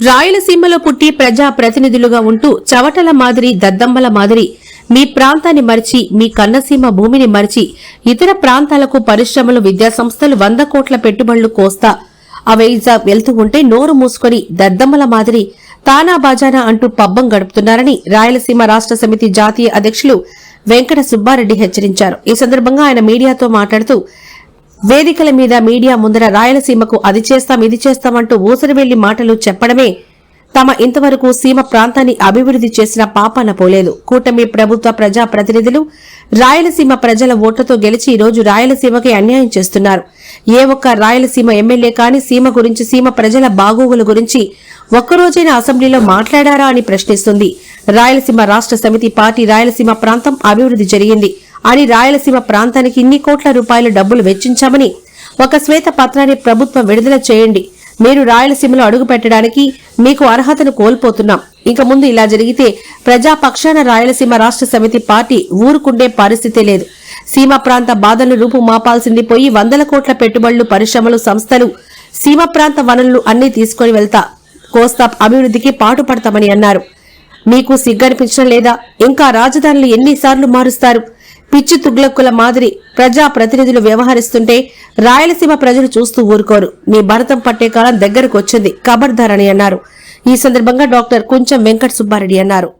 రాయలసీమలో పుట్టి ప్రజా ప్రతినిధులుగా ఉంటూ చవటల మాదిరి దద్దమ్మల మాదిరి మీ ప్రాంతాన్ని మరిచి మీ కన్నసీమ భూమిని మరిచి ఇతర ప్రాంతాలకు పరిశ్రమలు విద్యాసంస్థలు వంద కోట్ల పెట్టుబడులు కోస్తా అవైజా వెళ్తూ ఉంటే నోరు మూసుకొని దద్దమ్మల మాదిరి తానా బాజానా అంటూ పబ్బం గడుపుతున్నారని రాయలసీమ రాష్ట్ర సమితి జాతీయ అధ్యక్షులు వెంకట సుబ్బారెడ్డి హెచ్చరించారు. ఈ సందర్భంగా ఆయన మీడియాతో మాట్లాడుతూ వేదికల మీద మీడియా ముందర రాయలసీమకు అది చేస్తాం ఇది చేస్తామంటూ ఊసరవెళ్ళి మాటలు చెప్పడమే తమ ఇంతవరకు సీమ ప్రాంతాన్ని అభివృద్ధి చేసిన పాపాన పోలేదు కూటమి ప్రభుత్వ ప్రజా ప్రతినిధులు రాయలసీమ ప్రజల ఓట్లతో గెలిచి ఈరోజు రోజు రాయలసీమకి అన్యాయం చేస్తున్నారు. ఏ ఒక్క రాయలసీమ ఎమ్మెల్యే కాని సీమ గురించి సీమ ప్రజల బాగోగుల గురించి ఒక్కరోజైన అసెంబ్లీలో మాట్లాడారా అని ప్రశ్నిస్తుంది. రాయలసీమ రాష్ట్ర సమితి పార్టీ రాయలసీమ ప్రాంతం అభివృద్ధి జరిగింది. అని రాయలసీమ ప్రాంతానికి ఇన్ని కోట్ల రూపాయల డబ్బులు వెచ్చించామని ఒక శ్వేత పత్రాన్ని ప్రభుత్వం విడుదల చేయండి. మీరు రాయలసీమలో అడుగు పెట్టడానికి మీకు అర్హతను కోల్పోతున్నాం. ఇక ముందు ఇలా జరిగితే ప్రజాపక్షాన రాయలసీమ రాష్ట్ర సమితి పార్టీ ఊరుకుండే పరిస్థితే లేదు. సీమ ప్రాంత బాధలు రూపు మాపాల్సింది పోయి వందల కోట్ల పెట్టుబడులు పరిశ్రమలు సంస్థలు సీమ ప్రాంత వనరులు అన్ని తీసుకొని వెళ్తా. కోస్తా అభివృద్ధికి పాటుపడతామని అన్నారు. మీకు సిగ్గనిపించడం లేదా? ఇంకా రాజధానులు ఎన్నిసార్లు మారుస్తారు? పిచ్చి తుగ్లక్కుల మాదిరి ప్రజా ప్రతినిధులు వ్యవహరిస్తుంటే రాయలసీమ ప్రజలు చూస్తూ ఊరుకోరు. మీ భరతం పట్టే కాలం దగ్గరకు వచ్చింది కబర్దార్ అని అన్నారు. ఈ సందర్భంగా డాక్టర్ కుంచం వెంకట సుబ్బారెడ్డి అన్నారు.